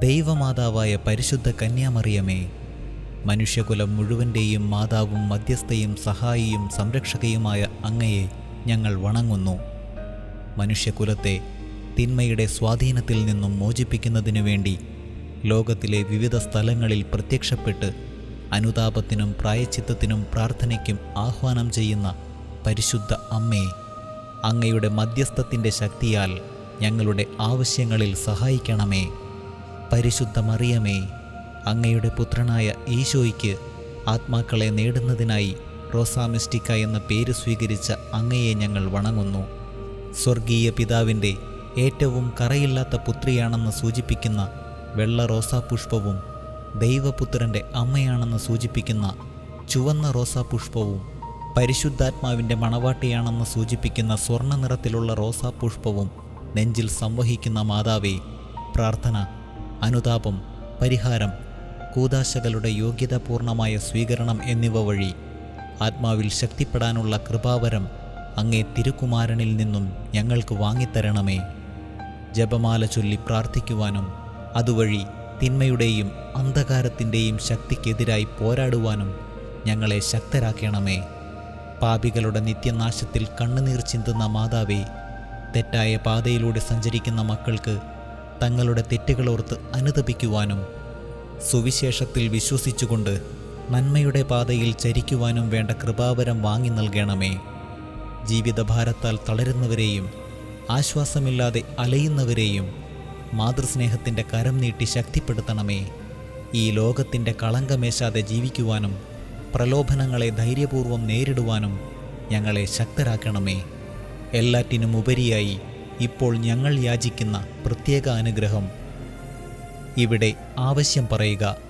ദൈവമാതാവായ പരിശുദ്ധ കന്യാമറിയമേ മനുഷ്യകുലം മുഴുവന്റെയും മാതാവും മധ്യസ്ഥയും സഹായിയും സംരക്ഷകയുമായ അങ്ങയെ ഞങ്ങൾ വണങ്ങുന്നു. മനുഷ്യകുലത്തെ തിന്മയുടെ സ്വാധീനത്തിൽ നിന്നും മോചിപ്പിക്കുന്നതിനു വേണ്ടി ലോകത്തിലെ വിവിധ സ്ഥലങ്ങളിൽ പ്രത്യക്ഷപ്പെട്ട് അനുതാപത്തിനും പ്രായച്ചിത്തത്തിനും പ്രാർത്ഥനയ്ക്കും ആഹ്വാനം ചെയ്യുന്ന പരിശുദ്ധ അമ്മേ അങ്ങയുടെ മധ്യസ്ഥത്തിന്റെ ശക്തിയാൽ ഞങ്ങളുടെ ആവശ്യങ്ങളിൽ സഹായിക്കണമേ. പരിശുദ്ധ മറിയമേ അങ്ങയുടെ പുത്രനായ ഈശോയ്ക്ക് ആത്മാക്കളെ നേടുന്നതിനായി റോസാമിസ്റ്റിക്ക എന്ന പേര് സ്വീകരിച്ച അങ്ങയെ ഞങ്ങൾ വണങ്ങുന്നു. സ്വർഗീയ പിതാവിന്റെ ഏറ്റവും കറയില്ലാത്ത പുത്രിയാണെന്ന് സൂചിപ്പിക്കുന്ന വെള്ള റോസാപുഷ്പവും ദൈവപുത്രന്റെ അമ്മയാണെന്ന് സൂചിപ്പിക്കുന്ന ചുവന്ന റോസാപുഷ്പവും പരിശുദ്ധാത്മാവിന്റെ മണവാട്ടിയാണെന്ന് സൂചിപ്പിക്കുന്ന സ്വർണ നിറത്തിലുള്ള റോസാപുഷ്പവും നെഞ്ചിൽ സംവഹിക്കുന്ന മാതാവേ പ്രാർത്ഥന അനുതാപം പരിഹാരം കൂതാശകളുടെ യോഗ്യതാപൂർണമായ സ്വീകരണം എന്നിവ വഴി ആത്മാവിൽ ശക്തിപ്പെടാനുള്ള കൃപാവരം അങ്ങേ തിരുക്കുമാരനിൽ നിന്നും ഞങ്ങൾക്ക് വാങ്ങിത്തരണമേ. ജപമാല ചൊല്ലി പ്രാർത്ഥിക്കുവാനും അതുവഴി തിന്മയുടെയും അന്ധകാരത്തിന്റെയും ശക്തിക്കെതിരായി പോരാടുവാനും ഞങ്ങളെ ശക്തരാക്കണമേ. പാപികളുടെ നിത്യനാശത്തിൽ കണ്ണുനീർ ചിന്തുന്ന മാതാവേ തെറ്റായ പാതയിലൂടെ സഞ്ചരിക്കുന്ന മക്കൾക്ക് തങ്ങളുടെ തെറ്റുകളോർത്ത് അനുതപിക്കുവാനും സുവിശേഷത്തിൽ വിശ്വസിച്ചുകൊണ്ട് നന്മയുടെ പാതയിൽ ചരിക്കുവാനും വേണ്ട കൃപാവരം വാങ്ങി നൽകണമേ. ജീവിതഭാരത്താൽ തളരുന്നവരെയും ആശ്വാസമില്ലാതെ അലയുന്നവരെയും മാതൃസ്നേഹത്തിന്റെ കരം നീട്ടി ശക്തിപ്പെടുത്തണമേ. ഈ ലോകത്തിന്റെ കളങ്കമേശാതെ ജീവിക്കുവാനും പ്രലോഭനങ്ങളെ ധൈര്യപൂർവം നേരിടുവാനും ഞങ്ങളെ ശക്തരാക്കണമേ. എല്ലാറ്റിനും ഉപരിയായി ഇപ്പോൾ ഞങ്ങൾ യാചിക്കുന്ന പ്രത്യേക അനുഗ്രഹം. ഇവിടെ ആവശ്യം പറയുക.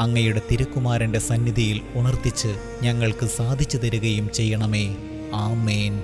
അങ്ങയുടെ തിരുക്കുമാരന്റെ സന്നിധിയിൽ ഉണർത്തിച്ച് ഞങ്ങൾക്ക് സാധിച്ചു തരികയും ചെയ്യണമേ. ആമേൻ.